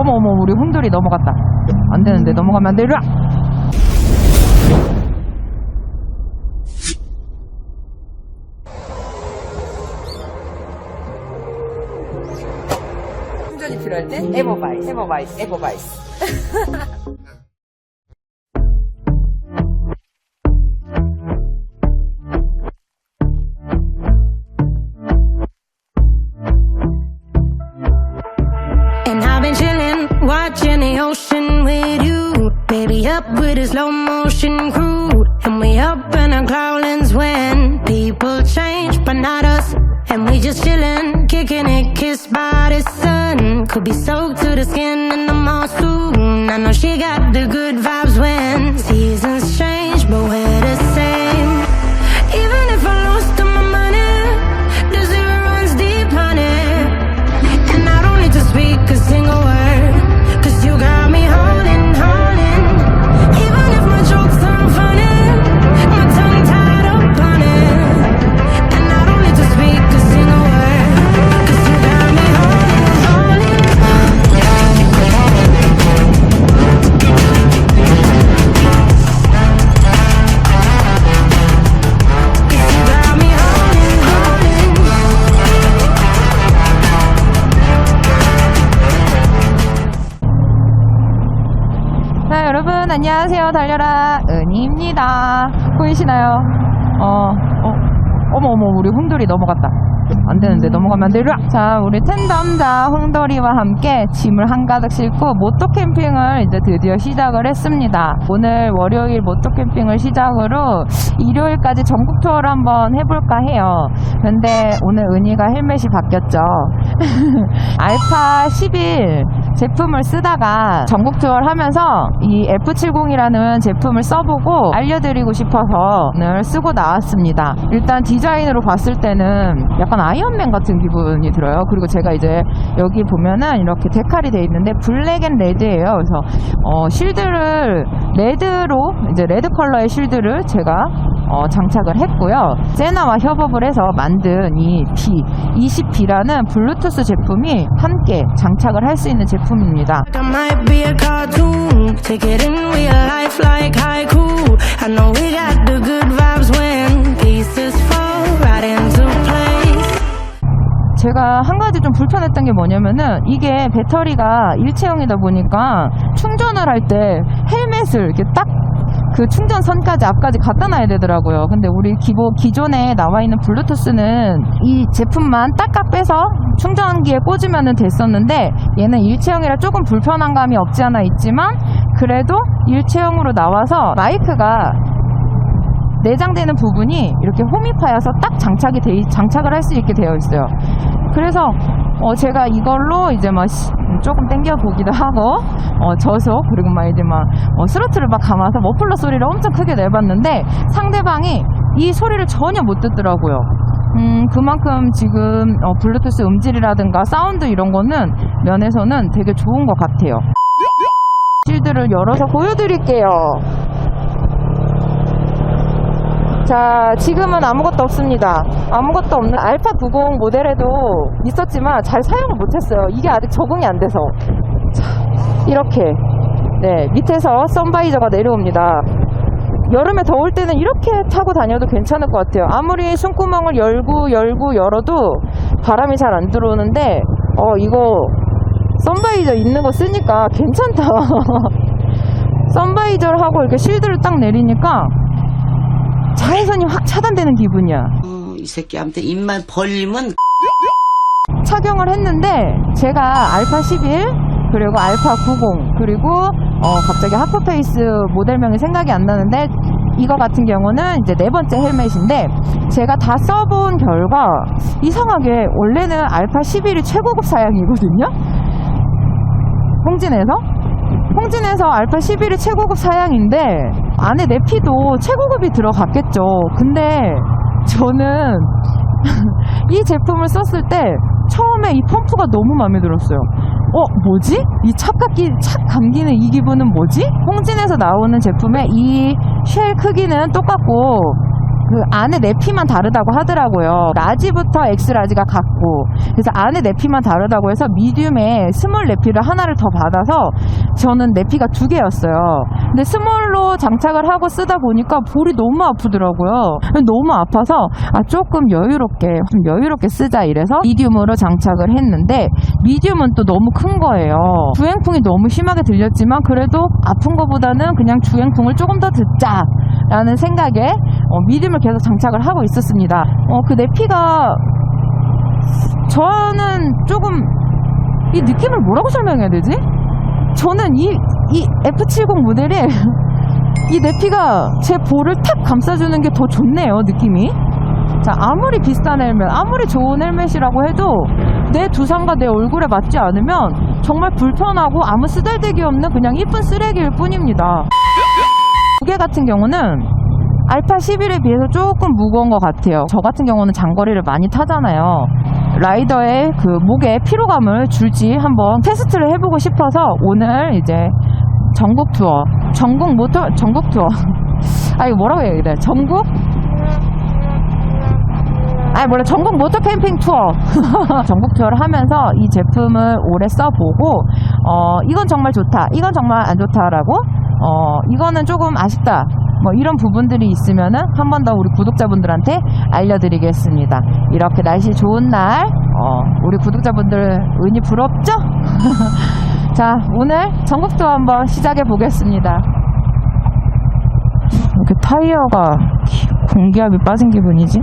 어머 어머 우리 혼돌이 넘어갔다. 안 되는데 넘어가면 안 되려. 충전이 필요할 때 에버바이스, 에버바이스, 에버바이스. up with a slow motion crew. And we up in our clouds when people change, but not us. And we just chillin', kicking it, kissed by the sun. Could be soaked to the skin in the mall soon. I know she got the good vibes 안녕하세요 달려라 은희입니다. 보이시나요? 어, 어, 어머 어머 우리 홍돌이 넘어갔다. 안 되는데 넘어가면 안 되려. 자 우리 텐덤자 홍돌이와 함께 짐을 한가득 싣고 모토 캠핑을 이제 드디어 시작을 했습니다. 오늘 월요일 모토 캠핑을 시작으로 일요일까지 전국 투어를 한번 해볼까 해요. 근데 오늘 은희가 헬멧이 바뀌었죠. 알파 11 제품을 쓰다가 전국 투어를 하면서 이 F70이라는 제품을 써보고 알려드리고 싶어서 오늘 쓰고 나왔습니다. 일단 디자인으로 봤을 때는 약간 아이언맨 같은 기분이 들어요. 그리고 제가 이제 여기 보면은 이렇게 데칼이 돼 있는데 블랙 앤 레드예요. 그래서 어, 실드를 레드로 이제 레드 컬러의 실드를 제가 어, 장착을 했고요. 세나와 협업을 해서 만든 이 B, 20B라는 블루투스 제품이 함께 장착을 할 수 있는 제품입니다. 제가 한 가지 좀 불편했던 게 뭐냐면은 이게 배터리가 일체형이다 보니까 충전을 할 때 헬멧을 이렇게 딱 그 충전선까지 앞까지 갖다 놔야 되더라고요. 근데 우리 기본 기존에 나와 있는 블루투스는 이 제품만 딱딱 빼서 충전기에 꽂으면 됐었는데 얘는 일체형이라 조금 불편한 감이 없지 않아 있지만 그래도 일체형으로 나와서 마이크가 내장되는 부분이 이렇게 홈입하여서 딱 장착이 돼 있- 장착을 할 수 있게 되어 있어요. 그래서 어, 제가 이걸로 이제 막 시- 조금 당겨 보기도 하고 어, 저속 그리고 막 이제 막 어, 스로틀을 막 감아서 머플러 소리를 엄청 크게 내봤는데 상대방이 이 소리를 전혀 못 듣더라고요. 음, 그만큼 지금 어, 블루투스 음질이라든가 사운드 이런 거는 면에서는 되게 좋은 것 같아요. 실드를 열어서 보여드릴게요. 자, 지금은 아무것도 없습니다. 아무것도 없는 알파 90 모델에도 있었지만 잘 사용을 못했어요. 이게 아직 적응이 안 돼서. 자, 이렇게. 네, 밑에서 선바이저가 내려옵니다. 여름에 더울 때는 이렇게 타고 다녀도 괜찮을 것 같아요. 아무리 숨구멍을 열고 열고 열어도 바람이 잘 안 들어오는데, 어, 이거 선바이저 있는 거 쓰니까 괜찮다. 선바이저를 하고 이렇게 실드를 딱 내리니까 자외선이 확 차단되는 기분이야. 어, 이 새끼한테 입만 벌리면 착용을 했는데 제가 알파 11 그리고 알파 90 그리고 어 갑자기 하프페이스 모델명이 생각이 안 나는데 이거 같은 경우는 이제 네 번째 헬멧인데 제가 다 써본 결과 이상하게 원래는 알파 11이 최고급 사양이거든요. 홍진에서 홍진에서 알파 11이 최고급 사양인데 안에 내피도 최고급이 들어갔겠죠. 근데 저는 이 제품을 썼을 때 처음에 이 펌프가 너무 마음에 들었어요. 어, 뭐지? 이 착각기, 착 감기는 이 기분은 뭐지? 홍진에서 나오는 제품의 이 쉘 크기는 똑같고 그 안에 내피만 다르다고 하더라고요. 라지부터 엑스라지가 같고 그래서 안에 내피만 다르다고 해서 미디움에 스몰 내피를 하나를 더 받아서 저는 내피가 두 개였어요. 근데 스몰로 장착을 하고 쓰다 보니까 볼이 너무 아프더라고요. 너무 아파서 아 조금 여유롭게 좀 여유롭게 쓰자 이래서 미디움으로 장착을 했는데 미디움은 또 너무 큰 거예요. 주행풍이 너무 심하게 들렸지만 그래도 아픈 거보다는 그냥 주행풍을 조금 더 듣자라는 생각에 어, 미디움을 계속 장착을 하고 있었습니다. 어, 그 내피가 저는 조금 이 느낌을 뭐라고 설명해야 되지? 저는 이, 이 F70 모델이 이 내피가 제 볼을 탁 감싸주는 게 더 좋네요, 느낌이. 자, 아무리 비싼 헬멧, 아무리 좋은 헬멧이라고 해도 내 두상과 내 얼굴에 맞지 않으면 정말 불편하고 아무 쓰잘데기 없는 그냥 이쁜 쓰레기일 뿐입니다. 무게 같은 경우는 알파 11에 비해서 조금 무거운 것 같아요. 저 같은 경우는 장거리를 많이 타잖아요. 라이더의 그 목에 피로감을 줄지 한번 테스트를 해보고 싶어서 오늘 이제 전국 투어, 전국 모터, 전국 투어. 아, 이거 뭐라고 해야 돼? 전국? 아, 몰라. 전국 모터 캠핑 투어. 전국 투어를 하면서 이 제품을 오래 써보고, 어, 이건 정말 좋다. 이건 정말 안 좋다라고, 어, 이거는 조금 아쉽다. 뭐 이런 부분들이 있으면은 한 번 더 우리 구독자분들한테 알려드리겠습니다. 이렇게 날씨 좋은 날, 어, 우리 구독자분들 은이 부럽죠? 자, 오늘 전국 투어 한번 시작해 보겠습니다. 이렇게 타이어가 공기압이 빠진 기분이지?